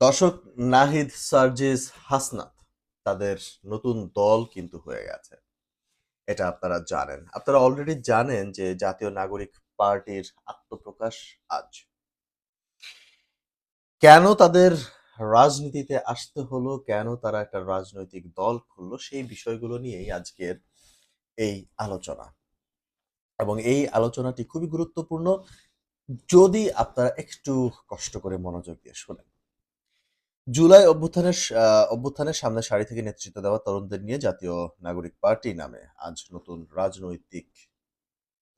দর্শক নাহিদ, সার্জিস, হাসনাত, তাদের নতুন দল কিন্তু হয়ে গেছে। এটা আপনারা জানেন। আপনারা অলরেডি জানেন যে জাতীয় নাগরিক পার্টির আত্মপ্রকাশ আজ। কেন তাদের রাজনীতিতে আসতে হলো? কেন তারা একটা রাজনৈতিক দল খুললো? সেই বিষয়গুলো নিয়েই আজকের এই আলোচনা। এবং এই আলোচনাটি খুবই গুরুত্বপূর্ণ। যদি আপনারা একটু কষ্ট করে মনোযোগ দিয়ে শোনেন। জুলাই অভ্যুত্থানের অভ্যুত্থানের সামনে সারি থেকে নেতৃত্ব দেওয়া তরুণদের নিয়ে জাতীয় নাগরিক পার্টি নামে আজ নতুন রাজনৈতিক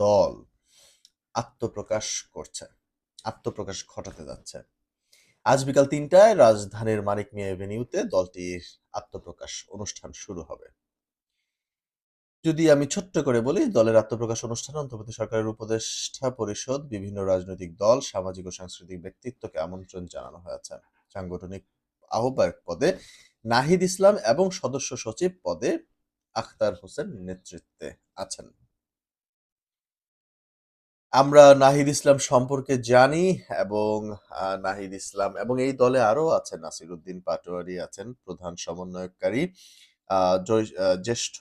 দল আত্মপ্রকাশ করছে, আত্মপ্রকাশ ঘটাতে যাচ্ছে। আজ বিকাল তিনটায় রাজধানীর মানিক মিয়া এভিনিউতে দলটির আত্মপ্রকাশ অনুষ্ঠান শুরু হবে। যদি আমি ছোট্ট করে বলি, দলের আত্মপ্রকাশ অনুষ্ঠানে অন্তর্বর্তী সরকারের উপদেষ্টা পরিষদ, বিভিন্ন রাজনৈতিক দল, সামাজিক ও সাংস্কৃতিক ব্যক্তিত্বকে আমন্ত্রণ জানানো হয়েছে। সাংগঠনিক আহ্বায়ক পদে নাহিদ ইসলাম এবং সদস্য সচিব পদে আখতার হোসেন নেতৃত্বে আছেন। আমরা নাহিদ ইসলাম সম্পর্কে জানি এবং নাহিদ ইসলাম এবং এই দলে আরও আছেন, নাসিরুদ্দিন পাটোয়ারি আছেন, প্রধান সমন্বয়কারী জ্যেষ্ঠ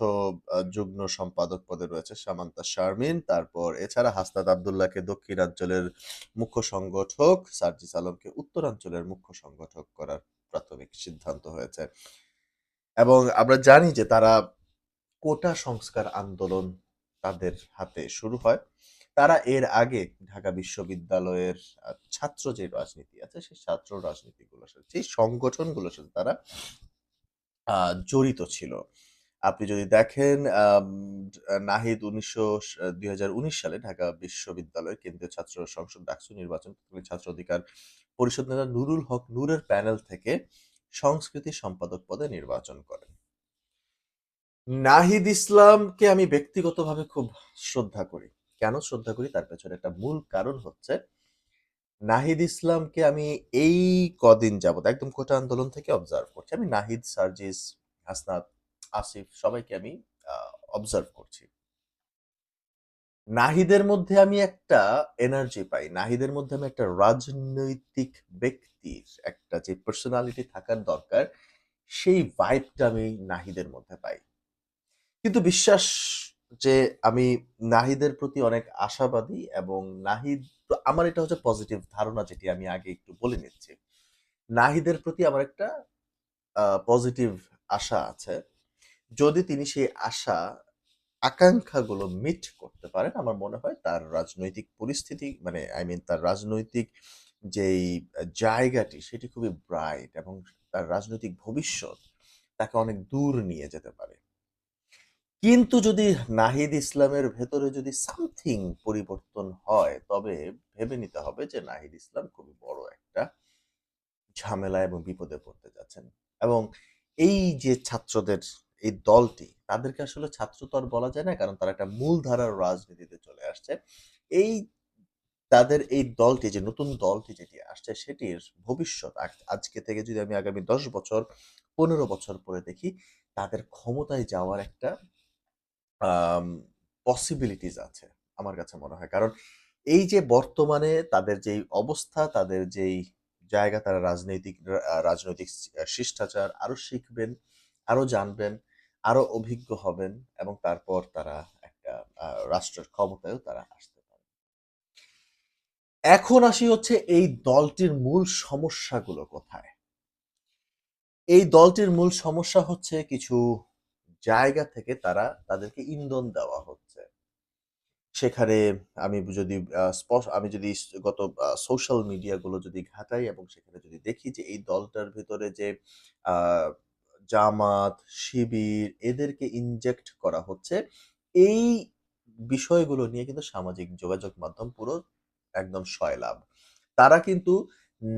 যুগ্ম সম্পাদক পদে রয়েছে সামান্তা শারমিন, তারপর এছাড়া হাসনাত আবদুল্লাহকে দক্ষিণাঞ্চলের মুখ্য সংগঠক, সার্জিস আলমকে উত্তরাঞ্চলের মুখ্য সংগঠক করার প্রাথমিক সিদ্ধান্ত হয়েছে। এবং আমরা জানি যে তারা কোটা সংস্কার আন্দোলন তাদের হাতে শুরু হয়। তারা এর আগে ঢাকা বিশ্ববিদ্যালয়ের ছাত্র যে রাজনীতি আছে, সেই ছাত্র রাজনীতিগুলোর সাথে, সেই সংগঠনগুলোর সাথে তারা জড়িত ছিল। আপনি যদি দেখেন নাহিদ উনিশশো, দুই সালে ঢাকা বিশ্ববিদ্যালয় কেন্দ্রীয় ছাত্র সংসদ ডাকসু নির্বাচন ছাত্র অধিকার পরিষদ নেতা নুরুল হক নূরের প্যানেল থেকে সংস্কৃতি সম্পাদক পদে নির্বাচন করেন। নাহিদ ইসলামকে আমি ব্যক্তিগতভাবে খুব শ্রদ্ধা করি। কেন শ্রদ্ধা করি? তার পেছনে একটা মূল কারণ হচ্ছে, নাহিদ ইসলামকে আমি এই কদিন যাবত একদম কোটা আন্দোলন থেকে অবজার্ভ করছি। আমি নাহিদ, সার্জিস, হাসনাত, আসিফ সবাইকে আমি অবজার্ভ করছি। নাহিদের মধ্যে আমি একটা এনার্জি পাই। নাহিদের মধ্যে আমি একটা রাজনৈতিক ব্যক্তির একটা যে পার্সোনালিটি থাকার দরকার, সেই ভাইবটা আমি নাহিদের মধ্যে পাই। কিন্তু বিশ্বাস যে আমি নাহিদের প্রতি অনেক আশাবাদী এবং নাহিদ, আমার এটা হচ্ছে পজিটিভ ধারণা যেটি আমি আগে একটু বলে নিচ্ছি। নাহিদের প্রতি আমার একটা পজিটিভ আশা আছে। যদি তিনি সেই আশা আকাঙ্ক্ষাগুলো মিট করতে পারেন। আমার মনে হয় তার রাজনৈতিক পরিস্থিতি মানে আই মিন তার রাজনৈতিক যেই জায়গাটি সেটি খুবই ব্রাইট এবং তার রাজনৈতিক ভবিষ্যৎ তাকে অনেক দূর নিয়ে যেতে পারে। কিন্তু যদি নাহিদ ইসলামের ভেতরে যদি সামথিং পরিবর্তন হয়, তবে ভেবে নিতে হবে যে নাহিদ ইসলাম খুবই বড় একটা ঝামেলা এবং বিপদে পড়তে যাচ্ছেন। এবং এই যে ছাত্রদের এই দলটি, তাদেরকে আসলে ছাত্র তো আর বলা যায় না, কারণ তারা একটা মূলধারার রাজনীতিতে চলে আসছে। এই তাদের এই দলটি, যে নতুন দলটি যেটি আসছে, সেটির ভবিষ্যৎ আজকে থেকে যদি আমি আগামী দশ বছর, পনেরো বছর পরে দেখি, তাদের ক্ষমতায় যাওয়ার একটা পসিবিলিটিস আছে, আমার কাছে মনে হয়। কারণ এই যে বর্তমানে তাদের যেই অবস্থা, তাদের যেই জায়গা, তারা রাজনৈতিক রাজনৈতিক শিষ্টাচার, আরও শিখবেন, আরও জানবেন আরও অভিজ্ঞ হবেন এবং তারপর তারা একটা রাষ্ট্রের ক্ষমতায়ও তারা আসতে পারে। এখন আসি হচ্ছে এই দলটির মূল সমস্যাগুলো কোথায়? এই দলটির মূল সমস্যা হচ্ছে কিছু জায়গা থেকে তারা তাদেরকে ইন্ধন দেওয়া হচ্ছে। সেখানে আমি যদি আমি যদি গত সোশ্যাল মিডিয়াগুলো যদি ঘাটাই এবং সেখানে যদি দেখি যে এই দলটার ভিতরে যে জামাত, শিবির এদেরকে ইনজেক্ট করা হচ্ছে। এই বিষয়গুলো নিয়ে কিন্তু সামাজিক যোগাযোগ মাধ্যম পুরো একদম সয়লাভ তারা কিন্তু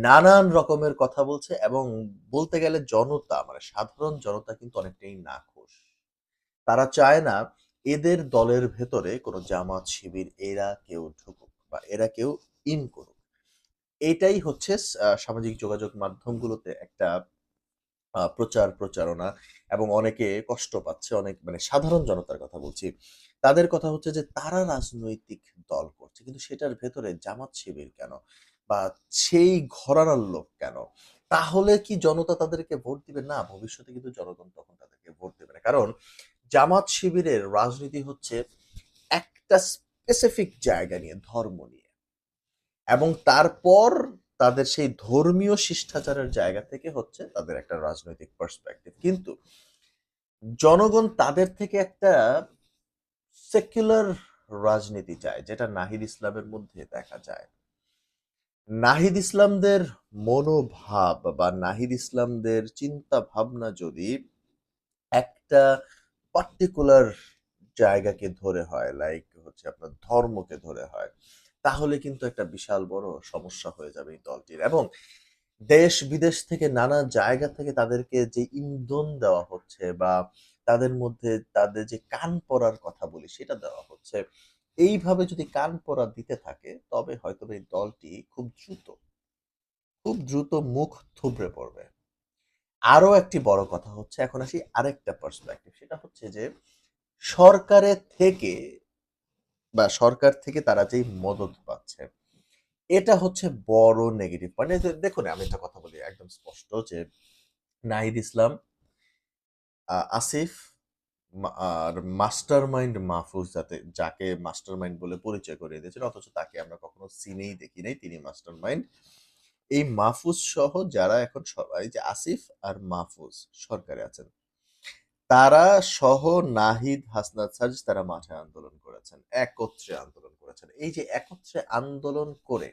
নানান রকমের কথা বলছে এবং বলতে গেলে জনতা মানে সাধারণ জনতা কিন্তু অনেকটাই নাখোশ। তারা চায় না এদের দলের ভেতরে কোনো জামাত, শিবির এরা কেউ ঢুকুক বা এরা কেউ ইন করুক। এটাই হচ্ছে সামাজিক যোগাযোগ মাধ্যমগুলোতে একটা প্রচার প্রচারণা এবং অনেকে কষ্ট পাচ্ছে অনেক মানে সাধারণ জনতার কথা বলছি তাদের কথা হচ্ছে যে তারা রাজনৈতিক দল করছে কিন্তু সেটার ভেতরে জামাত শিবির কেন বা সেই ঘরানার লোক কেন তাহলে কি জনতা তাদেরকে ভোট দিবে? না, ভবিষ্যতে কিন্তু জনগণ তখন তাদেরকে ভোট দেবে না। কারণ জামাত শিবিরের রাজনীতি হচ্ছে একটা স্পেসিফিক জায়গা নিয়ে, ধর্ম নিয়ে। এবং তারপর তাদের সেই ধর্মীয় শিষ্টাচারের জায়গা থেকে হচ্ছে তাদের একটা রাজনৈতিক পার্সপেক্টিভ। কিন্তু জনগণ তাদের থেকে একটা সেকুলার রাজনীতি চায়, যেটা নাহিদ ইসলামের মধ্যে দেখা যায়। নাহিদ ইসলামদের মনোভাব বা নাহিদ ইসলামদের চিন্তা ভাবনা যদি একটা পার্টিকুলার জায়গাকে ধরে হয়, লাইক হচ্ছে আপনার ধর্মকে ধরে হয়, তাহলে কিন্তু একটা বিশাল বড় সমস্যা হয়ে যাবে এই দলটির। এবং দেশ বিদেশ থেকে নানা জায়গা থেকে তাদেরকে যে ইন্ধন দেওয়া হচ্ছে বা তাদের মধ্যে তাদের যে কান পড়ার কথা বলি সেটা দেওয়া হচ্ছে। এইভাবে যদি কান পড়া দিতে থাকে তবে হয়তো এই দলটি খুব দ্রুত, খুব দ্রুত মুখ থুবড়ে পড়বে। আরও একটি বড় কথা হচ্ছে এখন আসি আরেকটা পার্সপেক্টিভ সেটা হচ্ছে যে সরকারের থেকে বা সরকার থেকে তারা যেই মদত পাচ্ছে এটা হচ্ছে বড় নেগেটিভ পয়েন্ট। দেখুন আমি একটা কথা বলি একদম স্পষ্ট যে নাহিদ ইসলাম, আসিফ আর মাস্টারমাইন্ড মাহফুজ যাতে যাকে মাস্টারমাইন্ড বলে পরিচয় করিয়ে দিয়েছেন অথচ তাকে আমরা কখনো সিনেই দেখি নাই তিনি মাস্টারমাইন্ড। এই মাহফুজ সহ যারা এখন সবাই যে আসিফ আর মাহফুজ সরকারে আছেন। তারা সহ নাহিদ, হাসনাত সার্জিস তারা মাঠে আন্দোলন করেছেন। একত্রে আন্দোলন করেছেন। এই যে একত্রে আন্দোলন করে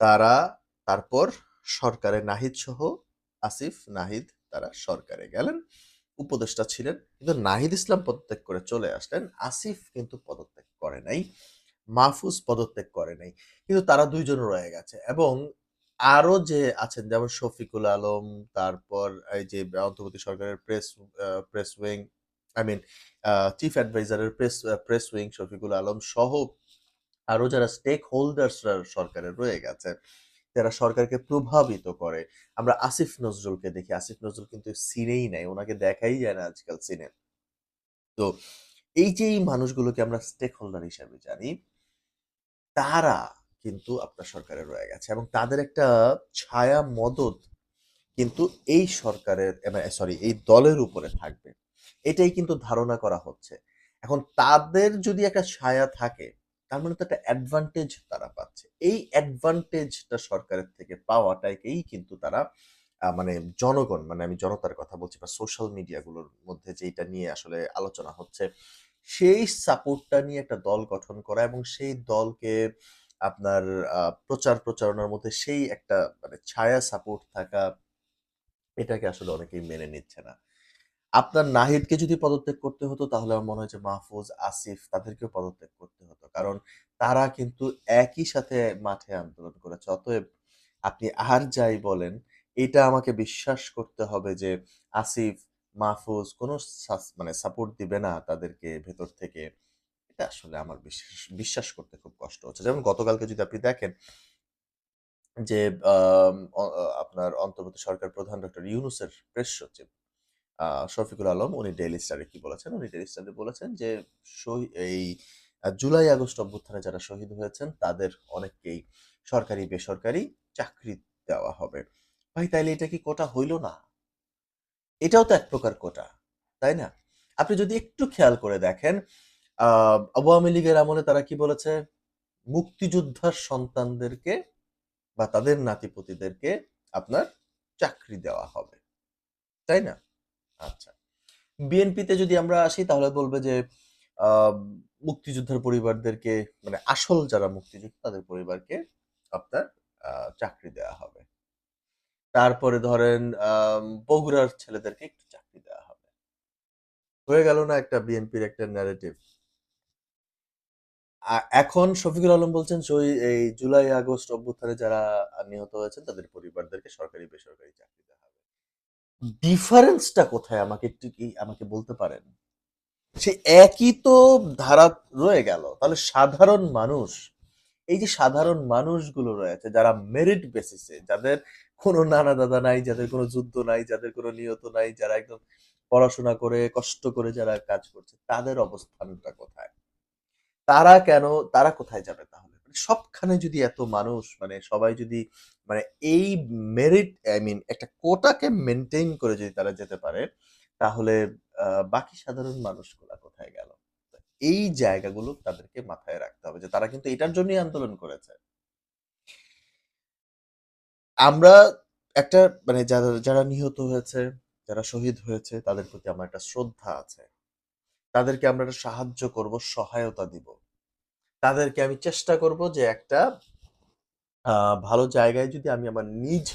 তারা তারপর সরকারে নাহিদ সহ আসিফ, নাহিদ তারা সরকারে গেলেন। উপদেষ্টা ছিলেন। কিন্তু নাহিদ ইসলাম পদত্যাগ করে চলে আসলেন। আসিফ কিন্তু পদত্যাগ করে নাই। মাহফুজ পদত্যাগ করে নাই। কিন্তু তারা দুইজন রয়ে গেছে এবং আরও যে আছেন যেমন শফিকুল আলম, তারপর এই যে অন্তর্বর্তী সরকারের press press wing I mean chief অ্যাডভাইজারের press press wing Shafiqul Alam সহ আরও যারা স্টেক হোল্ডার্স রা সরকারের রয়ে গেছে, যারা সরকারকে প্রভাবিত করে। আমরা আসিফ নজরুলকে দেখি। আসিফ নজরুল কিন্তু সিনেই নাই। ওনাকে দেখাই যায় না আজকাল সিনে। তো এই যে এই মানুষগুলোকে আমরা স্টেক হোল্ডার হিসেবে জানি, তারা কিন্তু আপনার সরকারে রয়ে গেছে এবং তাদের একটা ছায়া মদত কিন্তু এই সরকারের মানে সরি এই দলের উপরে থাকবে। এটাই কিন্তু ধারণা করা হচ্ছে। এখন তাদের যদি একটা ছায়া থাকে, তার মানে তো একটা অ্যাডভান্টেজ তারা পাচ্ছে। এই অ্যাডভান্টেজটা সরকারের থেকে পাওয়াটাকেই কিন্তু তারা মানে জনগণ মানে আমি জনতার কথা বলছি বা সোশ্যাল মিডিয়াগুলোর মধ্যে যেইটা নিয়ে আসলে আলোচনা হচ্ছে, সেই সাপোর্টটা নিয়ে একটা দল গঠন করা এবং সেই দলকে আপনার প্রচার প্রচারণার মধ্যে সেই একটা মানে ছায়া সাপোর্ট থাকা এটাকে আসলে অনেকেই মেনে নিচ্ছে না। আপনার নাহিদকে যদি পদত্যাগ করতে হতো তাহলে আমার মনে হয় যে মাহফুজ, আসিফ তাদেরকেও পদত্যাগ করতে হতো। কারণ তারা কিন্তু একই সাথে মাঠে আন্দোলন করেছে। অতএব আপনি আর যাই বলেন, এটা আমাকে বিশ্বাস করতে হবে যে আসিফ, মাহফুজ কোনো মানে সাপোর্ট দিবে না তাদেরকে ভেতর থেকে। এটা আসলে আমার বিশ্বাস বিশ্বাস করতে খুব কষ্ট হচ্ছে। যেমন গতকালকে যদি আপনি দেখেন যে আপনার অন্তর্বর্তী সরকার প্রধান ডক্টর ইউনুসের প্রেস সচিব শফিকুল আলম উনি ডেইলি স্টারে কি বলেছেন? উনি ডেইলি স্টারে বলেছেন যে এই জুলাই আগস্ট অভ্যুত্থানে যারা শহীদ হয়েছেন তাদের অনেককেই সরকারি, বেসরকারি চাকরি দেওয়া হবে। ভাই তাইলে এটা কি কোটা হইল না? এটাও তো এক প্রকার কোটা। তাই না? আপনি যদি একটু খেয়াল করে দেখেন, আওয়ামী লীগের আমলে তারা কি বলেছে? মুক্তিযোদ্ধার সন্তানদেরকে বা তাদের নাতি-পুতিদেরকে আপনার চাকরি দেওয়া হবে। তাই না? আচ্ছা। বিএনপিতে যদি আমরা আসি, তাহলে বলবে যে মুক্তিযোদ্ধার পরিবারদেরকে মানে আসল যারা মুক্তিযোদ্ধা, তাদের পরিবারকে আপনার চাকরি দেওয়া হবে। তারপরে ধরেন বগুড়ার ছেলেদেরকে একটু চাকরি দেওয়া হবে। হয়ে গেল না একটা বিএনপির একটা ন্যারেটিভ? এখন শফিকুল আলম বলছেন সই এই জুলাই আগস্ট অভ্যুত্থানে যারা নিহত হয়েছেন তাদের পরিবারদেরকে সরকারি, বেসরকারি চাকরি দেওয়া হবে। ডিফারেন্সটা কোথায় আমাকে একটু কি আমাকে বলতে পারেন? সেই একই তো ধারা রয়ে গেল। তাহলে সাধারণ মানুষ, এই যে সাধারণ মানুষগুলো রয়েছে যারা মেরিট বেসিস যাদের কোনো নানা-দাদা নাই, যাদের কোনো যুদ্ধ নাই, যাদের কোনো নিহত নাই, যারা একদম পড়াশোনা করে কষ্ট করে যারা কাজ করছে, তাদের অবস্থানটা কোথায়? তারা কেন তারা কোথায় যাবে তাহলে? সবখানে যদি এত মানুষ মানে সবাই যদি মানে এই মেরিট আই মিন একটা কোটাকে মেনটেন করে যদি তারা যেতে পারে, তাহলে বাকি সাধারণ মানুষগুলা কোথায় গেল? এই জায়গাগুলো তাদেরকে মাথায় রাখতে হবে যে তারা কিন্তু এটার জন্যই আন্দোলন করেছে। আমরা একটা মানে যারা, যারা নিহত হয়েছে, যারা শহীদ হয়েছে তাদের প্রতি আমার একটা শ্রদ্ধা আছে। তাদেরকে আমরা একটা সাহায্য করব, সহায়তা দিব। তাদেরকে আমি চেষ্টা করব যে একটা ভালো জায়গায় যদি আমি আমার নিজ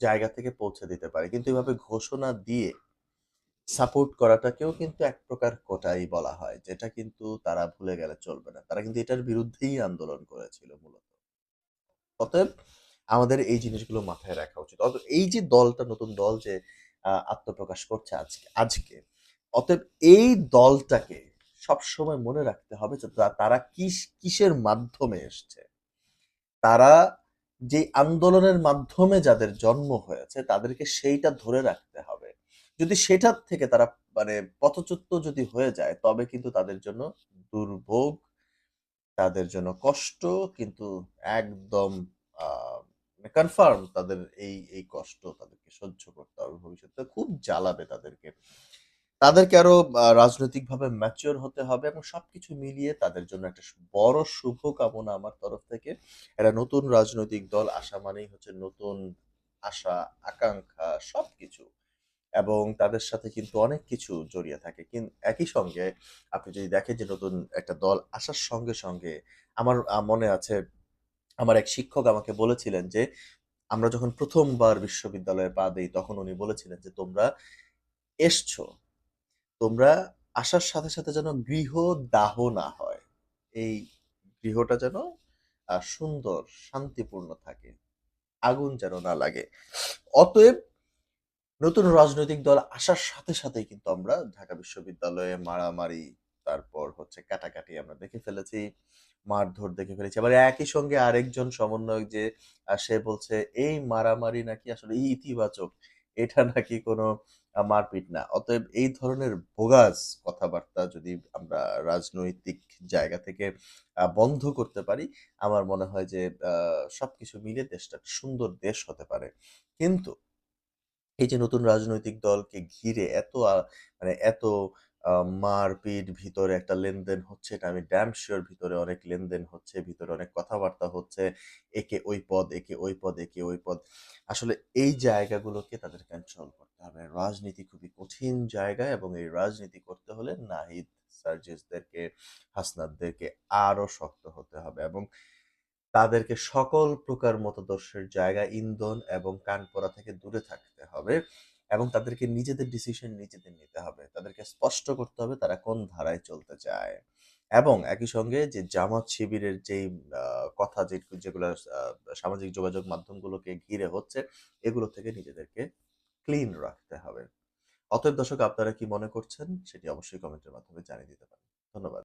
জায়গা থেকে পৌঁছে দিতে পারি। কিন্তু এভাবে ঘোষণা দিয়ে সাপোর্ট করাটাকেও কিন্তু এক প্রকার কোটাই বলা হয়। যেটা কিন্তু তারা ভুলে গেলে চলবে না। তারা কিন্তু এটার বিরুদ্ধেই আন্দোলন করেছিল মূলত। অতএব আমাদের এই জিনিসগুলো মাথায় রাখা উচিত। অত এই যে দলটা নতুন দল যে আত্মপ্রকাশ করছে আজকে আজকে। অতএব এই দলটাকে সবসময় মনে রাখতে হবে যে তারা কিস কিসের মাধ্যমে এসছে। তারা যে আন্দোলনের মাধ্যমে যাদের জন্ম হয়েছে তাদেরকে সেইটা ধরে রাখতে হবে। যদি সেটার থেকে তারা মানে পথচ্যুত যদি হয়ে যায় তবে কিন্তু তাদের জন্য দুর্ভোগ, তাদের জন্য কষ্ট কিন্তু একদম কনফার্ম তাদের এই, এই কষ্ট তাদেরকে সহ্য করতে হবে ভবিষ্যতে। খুব জ্বালাবে তাদেরকে। তাদেরকে আরও রাজনৈতিকভাবে ম্যাচিওর হতে হবে এবং সবকিছু মিলিয়ে তাদের জন্য একটা বড় শুভকামনা আমার তরফ থেকে। একটা নতুন রাজনৈতিক দল আসা মানেই হচ্ছে নতুন আশা, আকাঙ্খা সবকিছু। এবং তাদের সাথে কিন্তু অনেক কিছু জড়িয়ে থাকে। কিন্তু একই সঙ্গে আপনি যদি দেখেন যে নতুন একটা দল আসার সঙ্গে, সঙ্গে আমার মনে আছে আমার এক শিক্ষক আমাকে বলেছিলেন যে, আমরা যখন প্রথমবার বিশ্ববিদ্যালয়ে পা দিই তখন উনি বলেছিলেন যে, "তোমরা এসছো, তোমরা আসার সাথে, সাথে যেন গৃহ দাহ না হয়। এই গৃহটা যেন সুন্দর, শান্তিপূর্ণ থাকে। আগুন যেন না লাগে।" অতএব নতুন রাজনৈতিক দল আসার সাথে, সাথেই কিন্তু আমরা ঢাকা বিশ্ববিদ্যালয়ে মারামারি, তারপর হচ্ছে কাটাকাটি আমরা দেখে ফেলেছি। মারধর দেখে ফেলেছি। আবার একই সঙ্গে আরেকজন সমন্বয়ক যে সে বলছে এই মারামারি নাকি আসলে ইতিবাচক। এটা নাকি কোনো মারপিট না। অতএব এই ধরনের বোগাস কথাবার্তা যদি আমরা রাজনৈতিক জায়গা থেকে বন্ধ করতে পারি, আমার মনে হয় যে সব সবকিছু মিলে দেশটা সুন্দর দেশ হতে পারে। কিন্তু এই যে নতুন রাজনৈতিক দলকে ঘিরে এত মানে এত মারপিট, ভিতরে একটা লেনদেন হচ্ছে এটা আমি ড্যাম শিওর ভিতরে অনেক লেনদেন হচ্ছে, ভিতরে অনেক কথাবার্তা হচ্ছে। একে ওই পদ, একে ওই পদ, একে ওই পদ। আসলে এই জায়গাগুলোকে তাদের কন্ট্রোল করতে হবে। রাজনীতি খুবই কঠিন জায়গা এবং এই রাজনীতি করতে হলে নাহিদ, সার্জিসদেরকে, হাসনাতদেরকে আরও শক্ত হতে হবে এবং তাদেরকে সকল প্রকার মতাদর্শের জায়গা, ইন্ধন এবং কানপোড়া থেকে দূরে থাকতে হবে এবং তাদেরকে নিজেদের ডিসিশন নিজেদের নিতে হবে। তাদেরকে স্পষ্ট করতে হবে তারা কোন ধারায় চলতে চায় এবং একই সঙ্গে যে জামাত শিবিরের যেই কথা যে যেগুলা সামাজিক যোগাযোগ মাধ্যমগুলোকে ঘিরে হচ্ছে, এগুলো থেকে নিজেদেরকে ক্লিন রাখতে হবে। অতএব দর্শক আপনারা কি মনে করছেন? সেটি অবশ্যই কমেন্টের মাধ্যমে জানিয়ে দিতে পারেন। ধন্যবাদ।